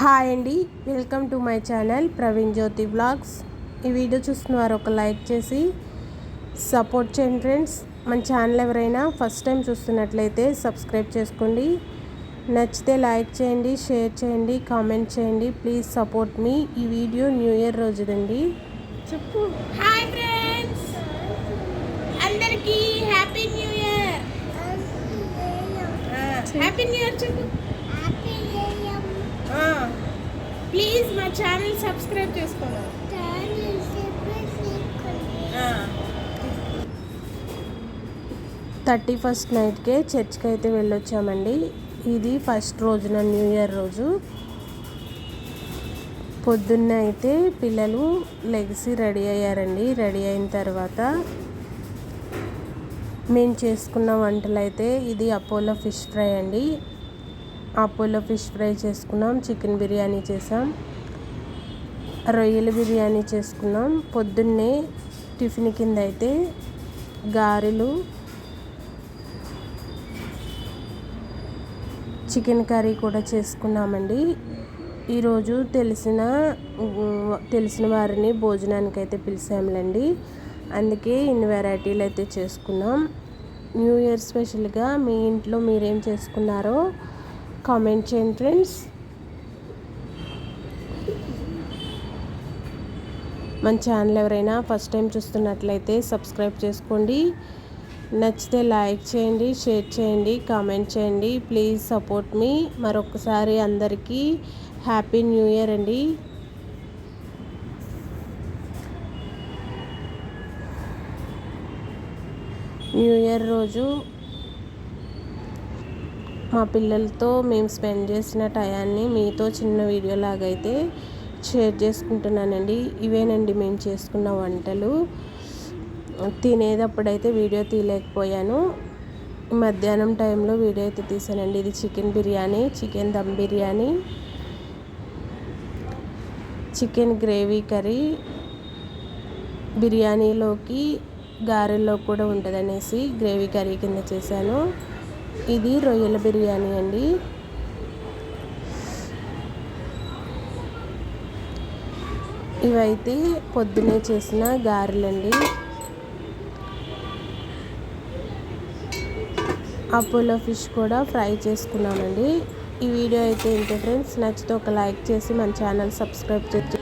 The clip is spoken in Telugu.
హాయ్ అండి welcome to my channel Praveen Jyothi blogs. ఈ వీడియో చూస్తున్నవారు ఒక లైక్ చేసి సపోర్ట్ చేయండి ఫ్రెండ్స్. మన ఛానల్ ఎవరైనా ఫస్ట్ టైం చూస్తున్నట్లయితే సబ్స్క్రైబ్ చేసుకోండి. నచ్చితే లైక్ చేయండి షేర్ చేయండి కామెంట్ చేయండి. ప్లీజ్ సపోర్ట్ మీ ఈ వీడియో న్యూ ఇయర్ రోజుదండి. చెప్పు. Hi friends. అందరికి happy new year. Happy new year చెప్పు. ప్లీజ్ మా ఛానల్ సబ్స్క్రైబ్ చేసుకోండి. థర్టీ ఫస్ట్ నైట్కే చర్చ్కి అయితే వెళ్ళొచ్చామండి. ఇది ఫస్ట్ రోజున న్యూ ఇయర్ రోజు. పొద్దున్న అయితే పిల్లలు లెగిసి రెడీ అయ్యారండి. రెడీ అయిన తర్వాత మేము చేసుకున్న వంటలు అయితే ఇది అపోలో ఫిష్ ఫ్రై అండి. అపోలో ఫిష్ ఫ్రై చేసుకున్నాం చికెన్ బిర్యానీ చేసాం రొయ్యల బిర్యానీ చేసుకున్నాం. పొద్దున్నే టిఫిన్ కింద అయితే గారెలు చికెన్ కర్రీ కూడా చేసుకున్నామండి. ఈరోజు తెలిసిన తెలిసిన వారిని భోజనానికి అయితే పిలిచాములండి అందుకే ఇన్ని వెరైటీలు అయితే చేసుకున్నాం. న్యూ ఇయర్ స్పెషల్గా మీ ఇంట్లో మీరేం చేసుకున్నారో కామెంట్ చేయండి ఫ్రెండ్స్ మన ఛానల్ ఎవరైనా ఫస్ట్ టైం చూస్తున్నట్లయితే సబ్స్క్రైబ్ చేసుకోండి. నచ్చితే లైక్ చేయండి షేర్ చేయండి కామెంట్ చేయండి. ప్లీజ్ సపోర్ట్ మీ మరొకసారి అందరికీ హ్యాపీ న్యూ ఇయర్ అండి. న్యూ ఇయర్ రోజు మా పిల్లలతో మేము స్పెండ్ చేసిన టయాన్ని మీతో చిన్న వీడియో లాగైతే షేర్ చేసుకుంటున్నానండి. ఇవేనండి మేము చేసుకున్న వంటలు. తినేటప్పుడైతే వీడియో తీయలేకపోయాను. మధ్యాహ్నం టైంలో వీడియో అయితే తీసానండి. ఇది chicken biryani chicken dum biryani chicken gravy curry బిర్యానీలోకి గారెల్లో కూడా ఉంటుంది అనేసి గ్రేవీ కర్రీ కింద చేశాను. ఇది రొయ్యల బిర్యానీ అండి. ఇవైతే పొద్దునే చేసిన గారెలండి. అపోలో ఫిష్ కూడా ఫ్రై చేసుకున్నామండి. ఈ వీడియో అయితే ఇంటర్ ఫ్రెండ్స్? నచ్చితే ఒక లైక్ చేసి మన ఛానల్ సబ్స్క్రైబ్ చేసి